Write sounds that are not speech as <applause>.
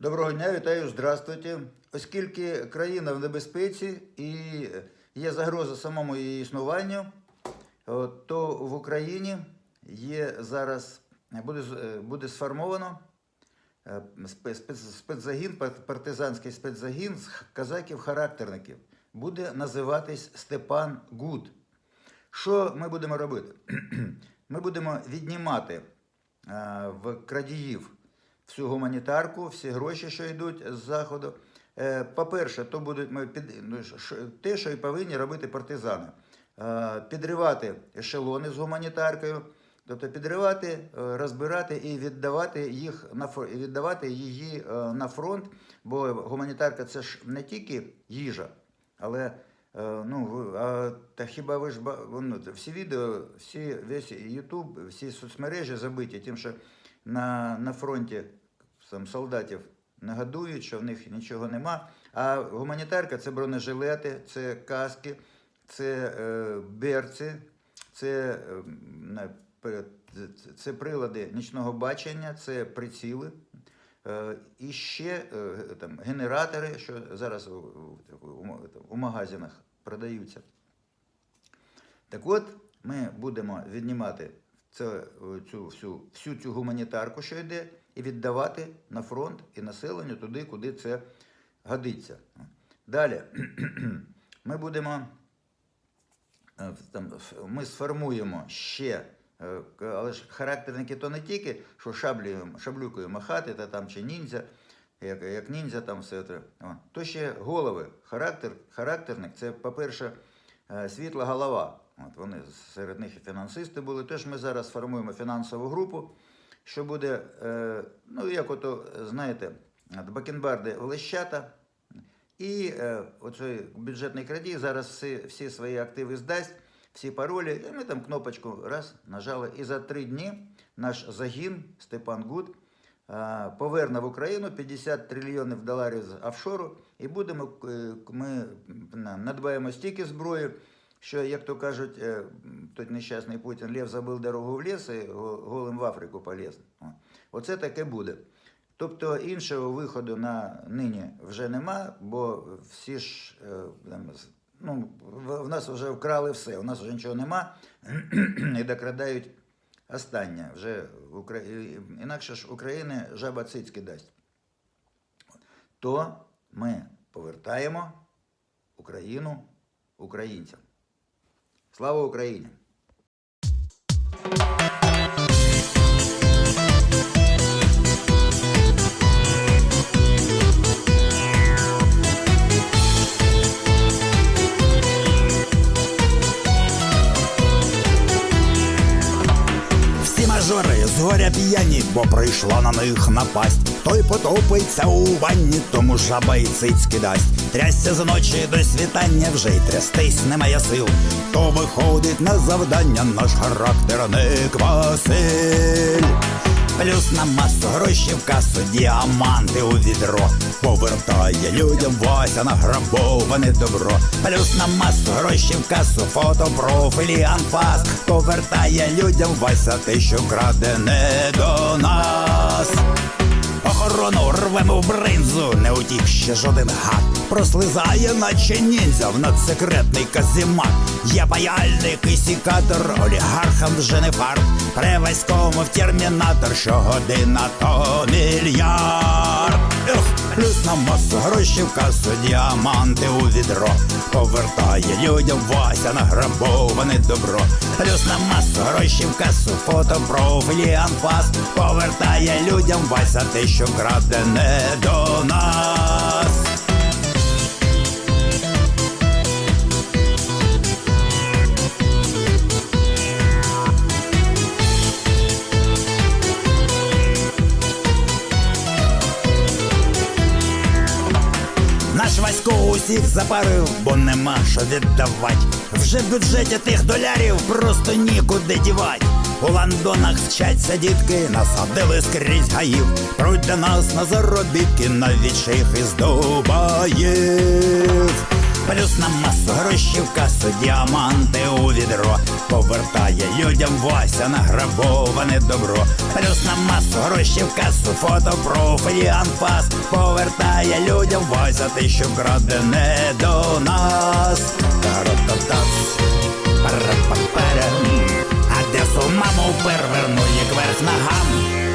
Доброго дня, вітаю, здравствуйте. Оскільки країна в небезпеці і є загроза самому її існуванню, то в Україні є зараз буде, е, буде сформовано е, спе- спец- спецзагін, партизанський спецзагін з казаків-характерників. Буде називатись Степан Гуд. Що ми будемо робити? <clears throat> Ми будемо віднімати е, в крадіїв всю гуманітарку, всі гроші, що йдуть з заходу. Е, По-перше, то будуть ми під ну, те, що і повинні робити партизани. Е, Підривати ешелони з гуманітаркою, тобто підривати, е, розбирати і віддавати їх на віддавати її на фронт. Бо гуманітарка це ж не тільки їжа, але ну, а, та хіба ви ж ну, всі відео, всі, весь Ютуб, всі соцмережі забиті тим, що на, на фронті там, солдатів не годують, що в них нічого нема. А гуманітарка це бронежилети, це каски, це е, берці, це, е, це- прилади нічного бачення, це приціли. Е, І ще е, там, генератори, що зараз у магазинах продаються. Так от, ми будемо віднімати це, цю, всю, всю цю гуманітарку, що йде, і віддавати на фронт і населенню туди, куди це годиться. Далі <clears throat> ми будемо е, там, ми сформуємо ще, е, але ж характерники то не тільки, що шаблею, шаблюкою махати, та там чи ніндзя, як, як ніндзя там все це. То ще голови. Характер, характерник це, по-перше, е, світла голова. От вони серед них і фінансисти були. Тож ми зараз формуємо фінансову групу, що буде, е, ну як ото, знаєте, бакенбарди Олещата. І е, оцей бюджетний кредит зараз всі, всі свої активи здасть, всі паролі, і ми там кнопочку раз нажали. І за три дні наш загін Степан Гуд е, поверне в Україну 50 трильйонів доларів з офшору, і будемо е, ми надбаємо стільки зброї, що, як то кажуть, е, той нещасний Путін Лев забив дорогу в ліс і голим в Африку поліз. Оце таке буде. Тобто іншого виходу на нині вже нема, бо всі ж е, ну, в нас вже вкрали все, у нас вже нічого нема <clears throat> і докрадають останнє. Вже Укра... Інакше ж України жаба цицьки дасть. То ми повертаємо Україну українцям. Слава Україні! Горя п'яні, бо прийшла на них напасть. Той потопиться у ванні, тому жаба й цицьки дасть. Трясся з ночі до світання, вже й трястись немає сил. То виходить на завдання наш характерник Василь. Плюс на масу гроші в касу, діаманти у відро. Повертає людям Вася награбоване добро. Плюс на масу гроші в касу, фото, профілі, анфас. Повертає людям Вася те, що краде не до нас. Охорону рвемо в бринзу, не утік ще жоден гад. Прослизає, наче ніндзя в надсекретний казімат. Є паяльник і сікатор, олігархам вже не фарт. Преваському в термінатор, щогодина то мільярд. Ех, плюс на масу грошей в касу, діаманти у відро. Повертає людям Вася награбоване добро. Плюс на масу гроші в касу, фото, профілі, анфас. Повертає людям Вася те, що крадене до нас. Наш усіх запарив, бо нема що віддавать. Вже в бюджеті тих долярів просто нікуди дівать. У ландонах вчаться дітки, насадили скрізь гаїв. Пруть до нас на заробітки, навіть шейх із Дубаїв. Плюс на масу гроші в касу, діаманти у відро. Повертає людям Вася награбоване добро. Плюс на масу гроші в касу, фото профілі анфас. Повертає людям Вася те, що крадене до нас. А де маму переверну, як верх ногам.